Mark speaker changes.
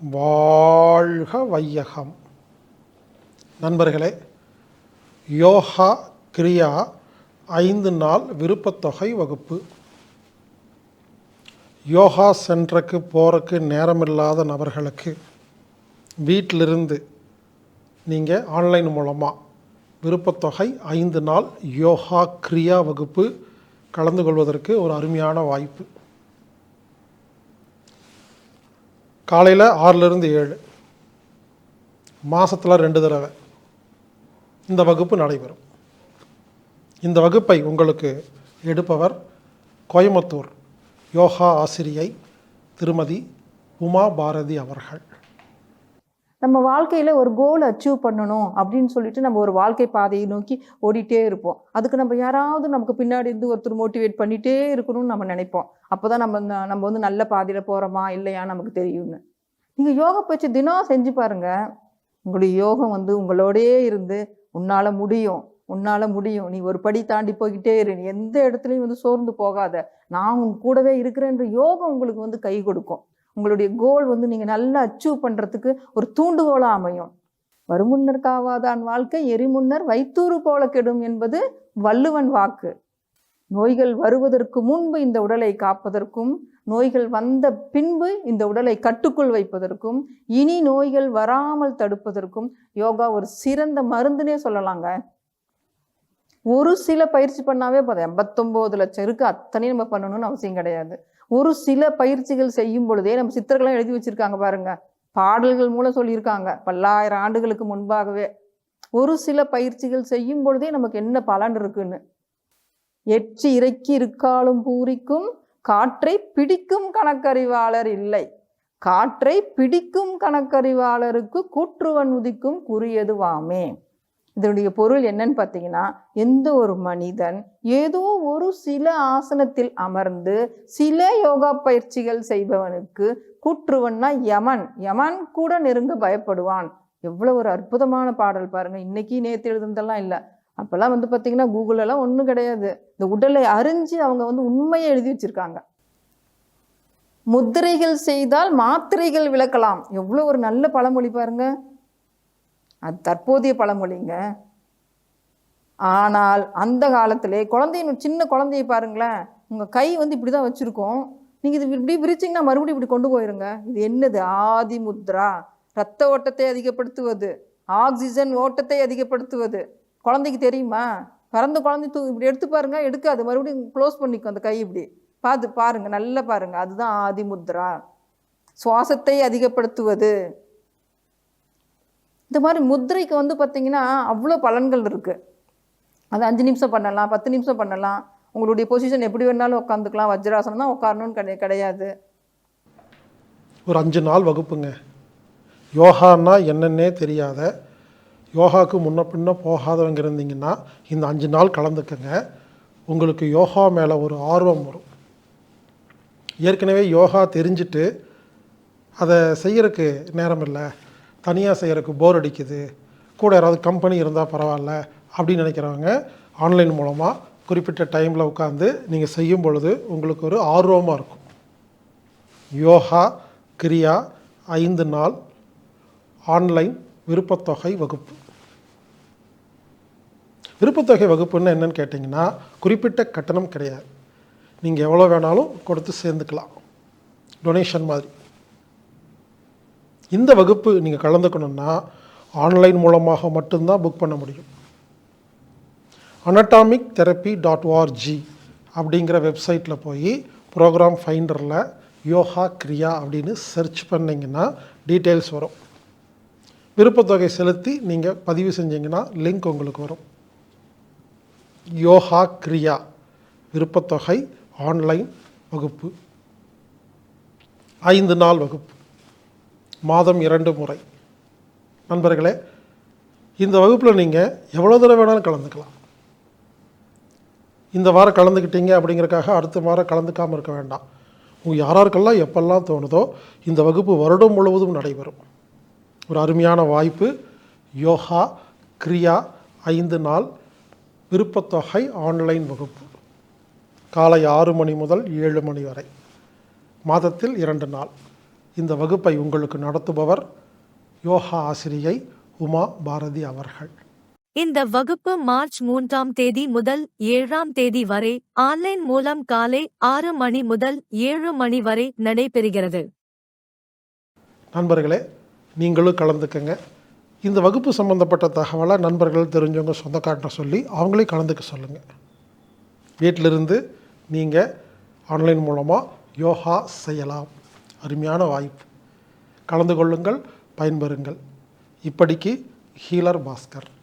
Speaker 1: வாழ்க வையகம். நண்பர்களே யோகா கிரியா ஐந்து நாள் விருப்பத்தொகை வகுப்பு. யோகா சென்டருக்கு போகிறக்கு நேரமில்லாத நபர்களுக்கு வீட்டிலிருந்து நீங்கள் ஆன்லைன் மூலமாக விருப்பத்தொகை ஐந்து நாள் யோகா கிரியா வகுப்பு கலந்து கொள்வதற்கு ஒரு அருமையான வாய்ப்பு. காலையில் ஆறிலிருந்து ஏழு. மாதத்தில் ரெண்டு தடவை. இந்த வகுப்பு நடைபெறும். இந்த வகுப்பை உங்களுக்கு எடுப்பவர் கோயம்புத்தூர் யோகா ஆசிரியை திருமதி உமா பாரதி அவர்கள்.
Speaker 2: நம்ம வாழ்க்கையில் ஒரு கோல் அச்சீவ் பண்ணணும் அப்படின்னு சொல்லிட்டு நம்ம ஒரு வாழ்க்கை பாதையை நோக்கி ஓடிட்டே இருப்போம். அதுக்கு நம்ம யாராவது நமக்கு பின்னாடி இருந்து ஒருத்தர் மோட்டிவேட் பண்ணிகிட்டே இருக்கணும்னு நம்ம நினைப்போம். அப்போ தான் நம்ம நம்ம வந்து நல்ல பாதையில் போகிறோமா இல்லையா நமக்கு தெரியும்னு. நீங்கள் யோகா பயிற்சி தினம் செஞ்சு பாருங்கள் உங்களுடைய யோகம் வந்து உங்களோடயே இருந்து உன்னால் முடியும். உன்னால் முடியும். நீ ஒரு படி தாண்டி போய்கிட்டே இரு. எந்த இடத்துலையும் வந்து சோர்ந்து போகாத. நான் உன் கூடவே இருக்கிறேன்ற யோகம் உங்களுக்கு வந்து கை கொடுக்கும். உங்களுடைய கோல் வந்து நீங்கள் நல்லா அச்சீவ் பண்ணுறதுக்கு ஒரு தூண்டுகோலாக அமையும். வருமுன்னர் காவாதான் வாழ்க்கை எரிமுன்னர் வைத்தூறு போல கெடும் என்பது வள்ளுவன் வாக்கு. நோய்கள் வருவதற்கு முன்பு இந்த உடலை காப்பதற்கும் நோய்கள் வந்த பின்பு இந்த உடலை கட்டுக்குள் வைப்பதற்கும் இனி நோய்கள் வராமல் தடுப்பதற்கும் யோகா ஒரு சிறந்த மருந்துனே சொல்லலாங்க. ஒரு சில பயிற்சி பண்ணாவே போதும். எண்பத்தொம்போது லட்சம் இருக்கு. அத்தனையும் நம்ம பண்ணணும்னு அவசியம் கிடையாது. ஒரு சில பயிற்சிகள் செய்யும் பொழுதே நம்ம சித்தர்கள்லாம் எழுதி வச்சிருக்காங்க பாருங்க. பாடல்கள் மூலம் சொல்லியிருக்காங்க. பல்லாயிரம் ஆண்டுகளுக்கு முன்பாகவே. ஒரு சில பயிற்சிகள் செய்யும் பொழுதே நமக்கு என்ன பலன் இருக்குன்னு. எச்சி இறக்கி இருக்காலும் பூரிக்கும் காற்றை பிடிக்கும் கணக்கறிவாளர் இல்லை. காற்றை பிடிக்கும் கணக்கறிவாளருக்கு கூற்றுவன் உதிக்கும் குறியதுவாமே இதனுடைய பொருள் என்னன்னு பார்த்தீங்கன்னா எந்த ஒரு மனிதன் ஏதோ ஒரு சில ஆசனத்தில் அமர்ந்து சில யோகா பயிற்சிகள் செய்பவனுக்கு கூற்றுவன்னா யமன். யமன் கூட நெருங்க பயப்படுவான். எவ்வளோ ஒரு அற்புதமான பாடல் பாருங்க. இன்னைக்கு நேற்று எழுதுனதெல்லாம் இல்லை. அப்போல்லாம் வந்து பார்த்தீங்கன்னா கூகுளெல்லாம் ஒன்றும் கிடையாது. இந்த உடலை அறிஞ்சு அவங்க வந்து உண்மையை எழுதி வச்சிருக்காங்க. முத்திரைகள் செய்தால் மாத்திரைகள் விளக்கலாம். எவ்வளோ ஒரு நல்ல பழமொழி பாருங்க. அது தற்போதைய பழமொழிங்க. ஆனால் அந்த காலத்திலே குழந்தையின் சின்ன குழந்தைய பாருங்களேன். உங்கள் கை வந்து இப்படி தான் வச்சுருக்கோம். நீங்கள் இது இப்படி விரிச்சிங்கன்னா மறுபடியும் இப்படி கொண்டு போயிருங்க. இது என்னது? ஆதி முத்ரா. ரத்த ஓட்டத்தை அதிகப்படுத்துவது. ஆக்சிஜன் ஓட்டத்தை அதிகப்படுத்துவது. குழந்தைக்கு தெரியுமா? பிறந்த குழந்தை தூ இப்படி எடுத்து பாருங்க எடுக்காது. மறுபடியும் க்ளோஸ் பண்ணிக்கும் அந்த கை இப்படி. பார்த்து பாருங்க நல்லா பாருங்க. அதுதான் ஆதி முத்ரா. சுவாசத்தை அதிகப்படுத்துவது. இந்த மாதிரி முத்திரைக்கு வந்து பார்த்திங்கன்னா அவ்வளோ பலன்கள் இருக்குது அது அஞ்சு நிமிஷம் பண்ணலாம் பத்து நிமிஷம் பண்ணலாம். உங்களுடைய பொசிஷன் எப்படி வேணாலும் உட்காந்துக்கலாம் வஜ்ராசனம் தான் உட்காரணும்னு கிடை கிடையாது.
Speaker 1: ஒரு அஞ்சு நாள் வகுப்புங்க. யோகான்னா என்னன்னே தெரியாத யோகாவுக்கு முன்ன பின்ன போகாதவங்க இருந்தீங்கன்னா இந்த அஞ்சு நாள் கலந்துக்கங்க. உங்களுக்கு யோகா மேலே ஒரு ஆர்வம் வரும். ஏற்கனவே யோகா தெரிஞ்சுட்டு அதை செய்யறதுக்கு நேரம் இல்லை. தனியாக செய்கிறக்கு போர் அடிக்குது. கூட யாராவது கம்பெனி இருந்தால் பரவாயில்ல அப்படின்னு நினைக்கிறவங்க ஆன்லைன் மூலமாக குறிப்பிட்ட டைமில் உட்காந்து நீங்கள் செய்யும் பொழுது உங்களுக்கு ஒரு ஆர்வமாக இருக்கும். யோகா கிரியா ஐந்து நாள் ஆன்லைன் விருப்பத்தொகை வகுப்பு. விருப்பத்தொகை வகுப்புன்னு என்னன்னு கேட்டிங்கன்னா குறிப்பிட்ட கட்டணம் கிடையாது. நீங்கள் எவ்வளோ வேணாலும் கொடுத்து சேர்ந்துக்கலாம். டொனேஷன் மாதிரி. இந்த வகுப்பு நீங்கள் கலந்துக்கணுன்னா ஆன்லைன் மூலமாக மட்டும்தான் புக் பண்ண முடியும். அனட்டாமிக் தெரப்பி டாட் ஓஆர்ஜி அப்படிங்கிற வெப்சைட்டில் போய் ப்ரோக்ராம் ஃபைண்டரில் யோகா கிரியா அப்படின்னு சர்ச் பண்ணிங்கன்னா டீட்டெயில்ஸ் வரும். விருப்பத்தொகை செலுத்தி நீங்கள் பதிவு செஞ்சீங்கன்னா லிங்க் உங்களுக்கு வரும். யோகா கிரியா விருப்பத்தொகை ஆன்லைன் வகுப்பு. ஐந்து நாள் வகுப்பு. மாதம் இரண்டு முறை. நண்பர்களே இந்த வகுப்பில் நீங்கள் எவ்வளோ தடவை வேணாலும் கலந்துக்கலாம். இந்த வாரம் கலந்துக்கிட்டீங்க அப்படிங்கிறக்காக அடுத்த வாரம் கலந்துக்காமல் இருக்க வேண்டாம். உங்கள் யாராருக்கெல்லாம் எப்பெல்லாம் தோணுதோ இந்த வகுப்பு வருடம் முழுவதும் நடைபெறும். ஒரு அருமையான வாய்ப்பு யோகா கிரியா ஐந்து நாள் விருப்பத்தொகை ஆன்லைன் வகுப்பு. காலை ஆறு மணி முதல் ஏழு மணி வரை. மாதத்தில் இரண்டு நாள். இந்த வகுப்பை உங்களுக்கு நடத்துபவர் யோகா ஆசிரியை உமா பாரதி அவர்கள்.
Speaker 3: இந்த வகுப்பு மார்ச் மூன்றாம் தேதி முதல் ஏழாம் தேதி வரை ஆன்லைன் மூலம் காலை ஆறு மணி முதல் ஏழு மணி வரை நடைபெறுகிறது.
Speaker 1: நண்பர்களே நீங்களும் கலந்துக்கங்க. இந்த வகுப்பு சம்மந்தப்பட்ட தகவலை நண்பர்கள் தெரிஞ்சவங்க சொந்தக்கார்ட்ட சொல்லி அவங்களையும் கலந்துக்க சொல்லுங்கள் வீட்டிலிருந்து நீங்கள் ஆன்லைன் மூலமாக யோகா செய்யலாம். அருமையான வாய்ப்பு. கலந்து கொள்ளுங்கள் பயன்பெறுங்கள். இப்படிக்கு ஹீலர் பாஸ்கர்.